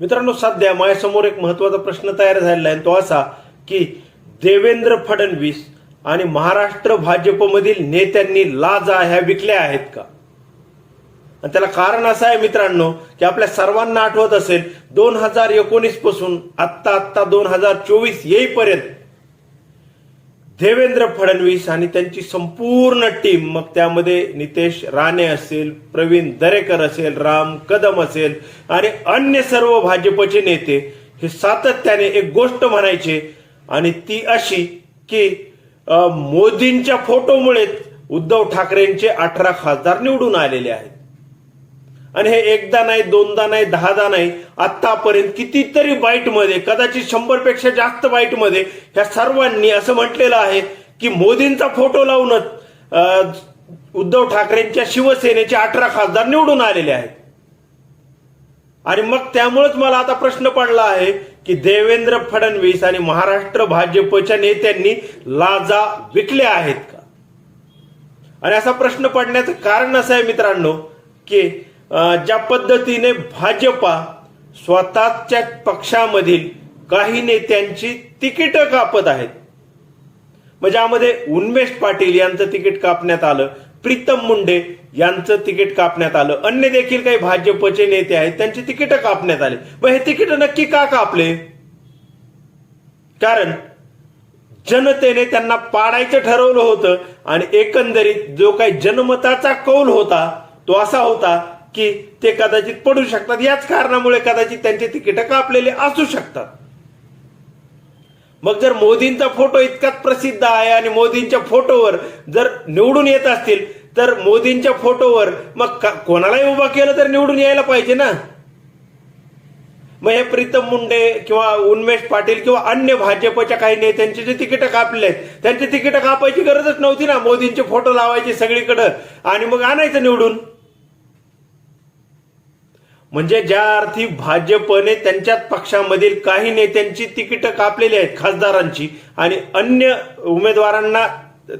मित्रांनो सध्या माझ्यासमोर एक महत्त्वाचा प्रश्न तयार झालेला आहे. तो असा की देवेंद्र फडणवीस आणि महाराष्ट्र भाजपमधील नेत्यांनी लाजा ह्या विकल्या आहेत का? आणि त्याला कारण असं आहे मित्रांनो की आपल्या सर्वांना आठवत असेल दोन हजार एकोणीसपासून आत्ता आत्ता दोन हजार चोवीस येईपर्यंत देवेंद्र फडणवीस आणि त्यांची संपूर्ण टीम मग त्यामध्ये नितेश राणे असेल प्रवीण दरेकर असेल राम कदम असेल आणि अन्य सर्व भाजपचे नेते हे सातत्याने एक गोष्ट म्हणायचे आणि ती अशी की मोदींच्या फोटोमुळेच उद्धव ठाकरेंचे अठरा खासदार निवडून आलेले आहेत. आणि हे एकदा नाही दोनदा नाही दहादा नाही आतापर्यंत कितीतरी बाईटमध्ये कदाचित शंभरपेक्षा जास्त बाईटमध्ये ह्या सर्वांनी असं म्हटलेलं आहे की मोदींचा फोटो लावूनच उद्धव ठाकरेंच्या शिवसेनेचे अठरा खासदार निवडून आलेले आहेत. आणि मग त्यामुळेच मला आता प्रश्न पडला आहे की देवेंद्र फडणवीस आणि महाराष्ट्र भाजपच्या नेत्यांनी लाजा विकल्या आहेत का? आणि असा प्रश्न पडण्याचं कारण असं आहे मित्रांनो की ज्या पद्धतीने भाजपा स्वतःच्या पक्षामधील काही नेत्यांची तिकीटं कापत आहेत. म्हणजे यामध्ये उन्मेष पाटील यांचं तिकीट कापण्यात आलं प्रीतम मुंडे यांचं तिकीट कापण्यात आलं अन्य देखील काही भाजपचे नेते आहेत त्यांची तिकीटं कापण्यात आले. मग हे तिकीट नक्की का कापले? कारण जनतेने त्यांना पाडायचं ठरवलं होतं आणि एकंदरीत जो काही जनमताचा कौल होता तो असा होता की ते कदाचित पडू शकतात. याच कारणामुळे कदाचित त्यांचे तिकीट कापलेले असू शकतात. मग जर मोदींचा फोटो इतकाच प्रसिद्ध आहे आणि मोदींच्या फोटोवर जर निवडून येत असतील तर मोदींच्या फोटोवर मग का- कोणालाही उभा केलं तर निवडून यायला पाहिजे ना? मग हे प्रीतम मुंडे किंवा उन्मेष पाटील किंवा अन्य भाजपच्या काही नेत्यांचे जे तिकीट कापले आहेत त्यांची तिकीट कापायची गरजच नव्हती ना? मोदींचे फोटो लावायचे सगळीकडं आणि मग आणायचं निवडून? म्हणजे ज्या अर्थी भाजपने त्यांच्याच पक्षामधील काही नेत्यांची तिकीटं कापलेली आहेत खासदारांची आणि अन्य उमेदवारांना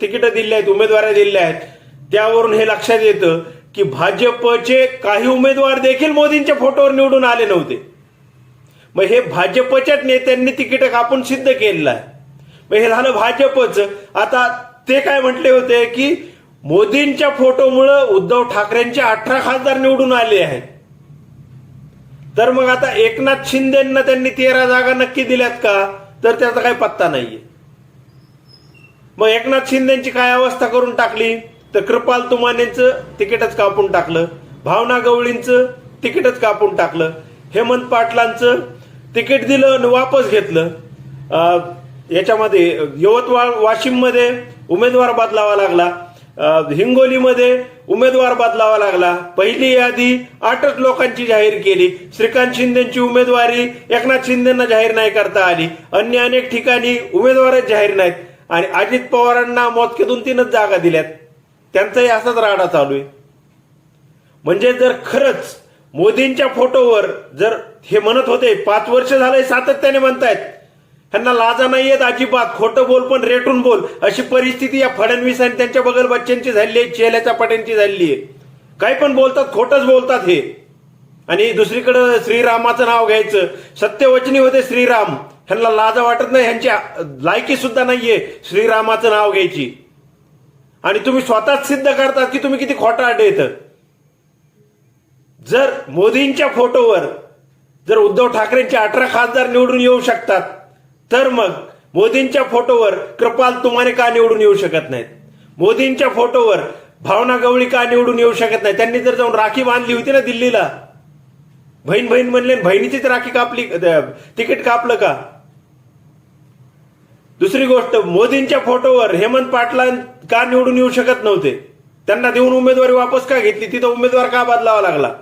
तिकीटं दिली आहेत उमेदवाऱ्या दिल्या आहेत त्यावरून हे लक्षात येतं की भाजपचे काही उमेदवार देखील मोदींच्या फोटोवर निवडून आले नव्हते. मग हे भाजपच्याच नेत्यांनी तिकीटं कापून सिद्ध केलेलं आहे. मग हे झालं भाजपच. आता ते काय म्हटले होते की मोदींच्या फोटोमुळं उद्धव ठाकरेंचे अठरा खासदार निवडून आले आहेत. तर मग आता एकनाथ शिंदेना त्यांनी तेरा जागा नक्की दिल्यात का? तर त्याचा काही पत्ता नाहीये. मग एकनाथ शिंदेची काय अवस्था करून टाकली? तर कृपाल तुमानेंचं तिकीटच कापून टाकलं. भावना गवळींचं तिकीटच कापून टाकलं. हेमंत पाटलांचं तिकीट दिलं आणि वापस घेतलं. याच्यामध्ये यवतमाळ वाशिममध्ये उमेदवार बदलावा लागला. हिंगोलीमध्ये उमेदवार बदलावा लागला. पहिली यादी आठच लोकांची जाहीर केली. श्रीकांत शिंदेची उमेदवारी एकनाथ शिंदेना जाहीर नाही करता आली. अन्य अनेक ठिकाणी उमेदवारच जाहीर नाहीत. आणि अजित पवारांना मोजके दोन तीनच जागा दिल्यात. त्यांचाही असाच राडा चालू आहे. म्हणजे जर खरंच मोदींच्या फोटोवर जर हे म्हणत होते पाच वर्ष झालंय सातत्याने म्हणतायत ह्यांना लाजा नाही येत अजिबात. खोटं बोल पण रेटून बोल. अशी परिस्थिती या फडणवीस आणि त्यांच्या बगल बच्चनची झाली आहे चेल्याच्या पट्यांची झाली आहे. काही पण बोलतात खोटच बोलतात हे. आणि दुसरीकडं श्रीरामाचं नाव घ्यायचं. सत्यवचनी होते श्रीराम. ह्यांना लाजा वाटत नाही ह्यांच्या लायकी सुद्धा नाहीये श्रीरामाचं नाव घ्यायची. आणि तुम्ही स्वतःच सिद्ध करतात की तुम्ही किती खोटा येत जर मोदींच्या फोटोवर जर उद्धव ठाकरेंचे अठरा खासदार निवडून येऊ शकतात तर मग मोदींच्या फोटोवर कृपाल तुमाने का निवडून येऊ शकत नाहीत? मोदींच्या फोटोवर भावना गवळी का निवडून येऊ शकत नाही त्यांनी जर जाऊन राखी बांधली होती ना दिल्लीला. बहीण बहीण म्हणले आणि बहिणीचीच राखी कापली तिकीट कापलं का? दुसरी गोष्ट मोदींच्या फोटोवर हेमंत पाटला का निवडून येऊ शकत नव्हते? त्यांना देऊन उमेदवारी वापस का घेतली? तिथं उमेदवार का बदलावा लागला?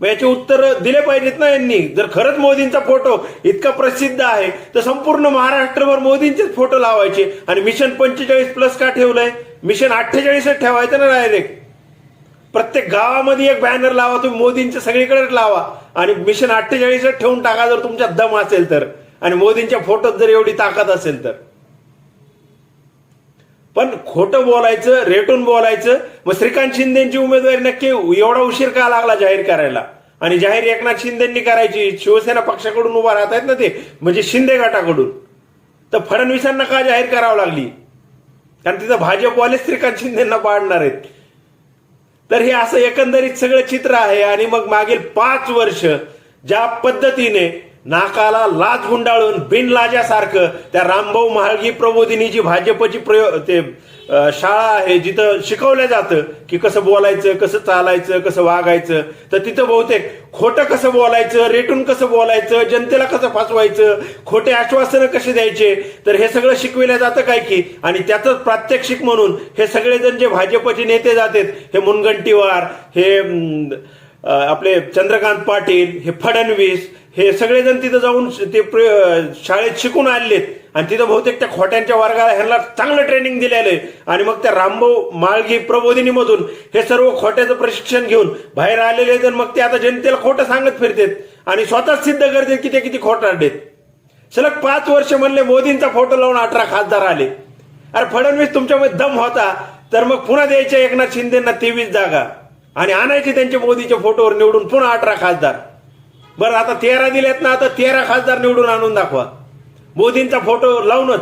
मग याचे उत्तर दिले पाहिजेत ना यांनी. जर खरंच मोदींचा फोटो इतका प्रसिद्ध आहे तर संपूर्ण महाराष्ट्रभर मोदींचेच फोटो लावायचे. आणि मिशन पंचेचाळीस प्लस का ठेवलंय? मिशन अठ्ठेचाळीसच ठेवायचं ना डायरेक्ट प्रत्येक गावामध्ये एक बॅनर लावा तुम्ही मोदींच्या सगळीकडेच लावा. आणि मिशन अठ्ठेचाळीसच ठेवून टाका जर तुमच्या दम असेल तर. आणि मोदींच्या फोटोत जर एवढी ताकद असेल तर. पण खोटं बोलायचं रेटून बोलायचं मग श्रीकांत शिंदेची उमेदवारी नक्की एवढा उशीर का लागला जाहीर करायला? आणि जाहीर एकनाथ शिंदेंनी करायची शिवसेना पक्षाकडून उभा राहत आहेत ना ते म्हणजे शिंदे गटाकडून. तर फडणवीसांना का जाहीर करावं लागली? कारण तिथं भाजपवाले श्रीकांत शिंदेना पाडणार आहेत. तर हे असं एकंदरीत सगळं चित्र आहे आणि मग मागील पाच वर्ष ज्या पद्धतीने नाकाला लाज गुंडाळून बिनलाजासारखं त्या रामभाऊ महाळगी प्रबोधिनी जी भाजपची प्रयोग ते शाळा आहे जिथं शिकवलं जातं की कसं बोलायचं कसं चालायचं कसं वागायचं तर तिथं बहुतेक खोटं कसं बोलायचं रेटून कसं बोलायचं जनतेला कसं फसवायचं खोटे आश्वासनं कसे द्यायचे तर हे सगळं शिकविलं जातं काय की आणि त्यातच प्रात्यक्षिक म्हणून हे सगळेजण जे भाजपचे नेते जातात हे मुनगंटीवार हे आपले चंद्रकांत पाटील हे फडणवीस हे सगळेजण तिथं जाऊन ते प्र- शाळेत शिकून आलेत आणि तिथं बहुतेक त्या खोट्यांच्या वर्गाला ह्यांना चांगलं ट्रेनिंग दिलेलं आहे. आणि मग त्या रामभाऊ माळगी प्रबोधिनीमधून हे सर्व खोट्याचं प्रशिक्षण घेऊन बाहेर आलेले आहेत आणि मग ते आता जनतेला खोटं सांगत फिरतात. आणि स्वतःच सिद्ध करतात की ते किती खोटारडेत सलग पाच वर्ष म्हणले मोदींचा फोटो लावून अठरा खासदार आले. अरे फडणवीस तुमच्यामध्ये दम होता. तर मग पुन्हा द्यायच्या एकनाथ शिंदेना तेवीस जागा. आणि आणायचे त्यांच्या मोदीच्या फोटोवर निवडून पुन्हा अठरा खासदार. बरं आता तेरा दिलेत ना आता तेरा खासदार निवडून आणून दाखवा. मोदींचा फोटो लावूनच.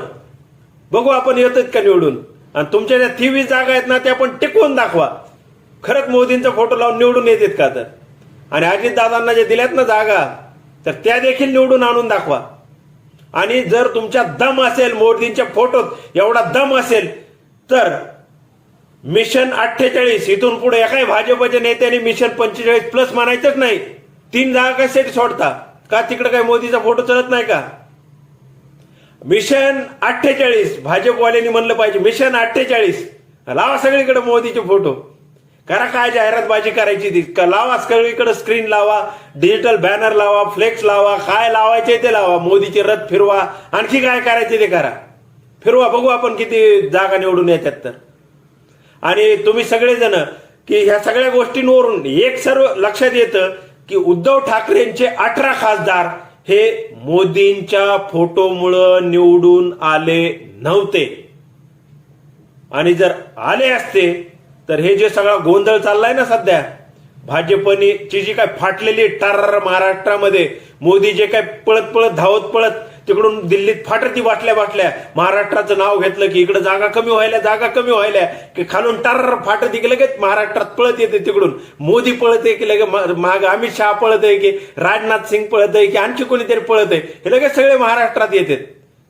बघू आपण येतात का निवडून. आणि तुमच्या ज्या तेवीस जागा आहेत ना त्या पण टिकवून दाखवा. खरंच मोदींचा फोटो लावून निवडून येतात का तर? आणि अजितदादांना जे दिल्यात ना जागा तर त्या देखील निवडून आणून दाखवा. आणि जर तुमच्या दम असेल मोदींच्या फोटोत एवढा दम असेल तर मिशन अठ्ठेचाळीस इथून पुढे एकाही भाजपच्या नेत्याने मिशन पंचेचाळीस प्लस म्हणायचंच नाही. तीन जागा कशासाठी सोडता. का तिकडे काय मोदीचा फोटो चलत नाही का? मिशन अठ्ठेचाळीस. भाजपवाल्यांनी म्हणलं पाहिजे मिशन अठ्ठेचाळीस. लावा सगळीकडे मोदीचे फोटो करा काय जाहिरातबाजी करायची ती. का लावा सगळीकडे स्क्रीन लावा डिजिटल बॅनर लावा फ्लेक्स लावा काय लावायचे ते लावा. मोदीचे रथ फिरवा. आणखी काय करायचे ते करा. फिरवा बघू आपण किती जागा निवडून येतात तर. आणि तुम्ही सगळेजण की ह्या सगळ्या गोष्टींवरून एक सर्व लक्षात येतं की उद्धव ठाकरेंचे अठरा खासदार हे मोदींच्या फोटोमुळं निवडून आले नव्हते. आणि जर आले असते तर हे जे सगळा गोंधळ चाललाय ना सध्या भाजपनी जी काय फाटलेली टर महाराष्ट्रामध्ये मोदी जे काय पळत पळत धावत पळत तिकडून दिल्लीत फाटती बाटल्या बाटल्या. महाराष्ट्राचं नाव घेतलं की इकडे जागा कमी व्हायला जागा कमी व्हायला की खालून टार फाटत की लगेच महाराष्ट्रात पळत येते तिकडून. मोदी पळत आहे की लगेच माग अमित शहा पळत आहे की राजनाथ सिंग पळत आहे की आणखी कोणीतरी पळत आहे. हे लगेच सगळे महाराष्ट्रात येतात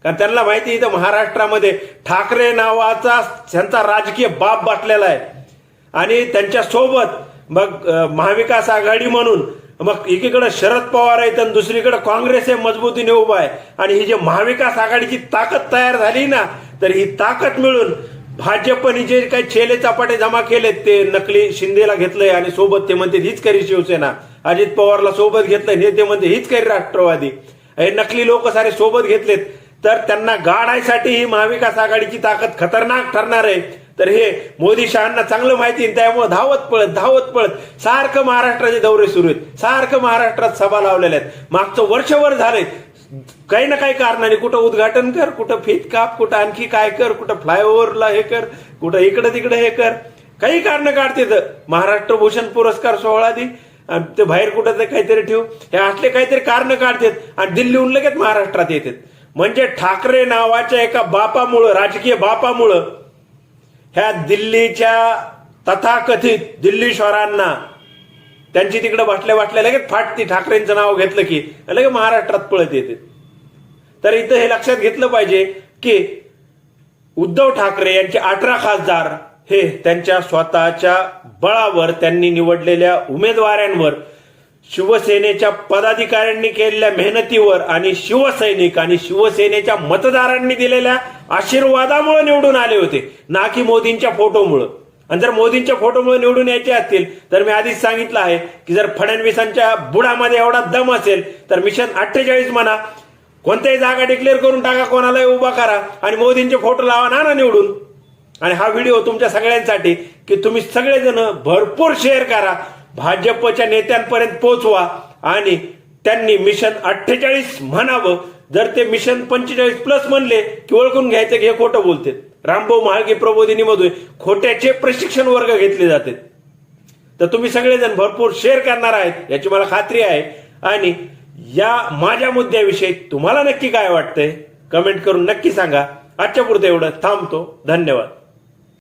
कारण त्यांना माहिती आहे इथं महाराष्ट्रामध्ये ठाकरे नावाचा त्यांचा राजकीय बाप बाटलेला आहे. आणि त्यांच्यासोबत मग महाविकास आघाडी म्हणून मग एकीकडे शरद पवार आहेत आणि दुसरीकडे काँग्रेस हे मजबूतीने उभा आहे. आणि ही जे महाविकास आघाडीची ताकद तयार झाली ना तर ही ताकद मिळून भाजपने जे काही छेले चपाटे जमा केलेत ते नकली शिंदेला घेतलंय आणि सोबत ते म्हणते हीच करी शिवसेना. अजित पवारला सोबत घेतलंय हे ते म्हणते हीच करी राष्ट्रवादी. हे नकली लोक सारे सोबत घेतलेत. तर त्यांना गाडायसाठी ही महाविकास आघाडीची ताकद खतरनाक ठरणार आहे. तर हे मोदी शहांना चांगलं माहिती त्यामुळे धावत पळत धावत पळत सारखं महाराष्ट्राचे दौरे सुरू आहेत. सारखं महाराष्ट्रात सभा लावलेल्या आहेत. मागचं वर्षभर झालंय. काही ना काही कारणाने कुठं उद्घाटन कर कुठं फीत काप कुठं आणखी काय कर कुठं फ्लायओव्हरला हे कर कुठं इकडं तिकडं हे कर. काही कारण काढते महाराष्ट्र भूषण पुरस्कार सोहळा दे आणि ते बाहेर कुठं ते काहीतरी ठेवू. हे असले काहीतरी कारण काढतात आणि दिल्लीहून लगेच महाराष्ट्रात येतात. म्हणजे ठाकरे नावाच्या एका बापामुळं राजकीय बापामुळं ह्या दिल्लीच्या तथाकथित दिल्लीश्वरांना त्यांची तिकडे बाटल्या बाटल्या लगेच फाटती ठाकरेंचं नाव घेतलं की लगेच महाराष्ट्रात पळत येते. तर इथं हे लक्षात घेतलं पाहिजे की उद्धव ठाकरे यांचे अठरा खासदार हे त्यांच्या स्वतःच्या बळावर त्यांनी निवडलेल्या उमेदवारांवर शिवसेनेच्या पदाधिकाऱ्यांनी केलेल्या मेहनतीवर आणि शिवसैनिक आणि शिवसेनेच्या मतदारांनी दिलेल्या आशीर्वादामुळे निवडून आले होते. ना की मोदींच्या फोटोमुळं. आणि जर मोदींच्या फोटोमुळे निवडून यायचे असतील तर मी आधीच सांगितलं आहे की जर फडणवीसांच्या बुडामध्ये एवढा दम असेल तर मिशन अठ्ठेचाळीस म्हणा. कोणत्याही जागा डिक्लेअर करून टाका कोणालाही उभा करा आणि मोदींचे फोटो लावा ना ना निवडून. आणि हा व्हिडिओ तुमच्या सगळ्यांसाठी की तुम्ही सगळेजण भरपूर शेअर करा भाजपच्या नेत्यांपर्यंत पोहोचवा आणि त्यांनी मिशन अठ्ठेचाळीस म्हणावं जर ते मिशन पंचेचाळीस प्लस म्हणले की ओळखून घ्यायचं की हे खोटं बोलते रामभाऊ महाळगे प्रबोधिनीमधून खोट्याचे प्रशिक्षण वर्ग घेतले जातात. तर तुम्ही सगळेजण भरपूर शेअर करणार आहेत याची मला खात्री आहे. आणि या माझ्या मुद्द्याविषयी तुम्हाला नक्की काय वाटतंय? कमेंट करून नक्की सांगा. आजच्या पुरतं एवढं थांबतो. धन्यवाद.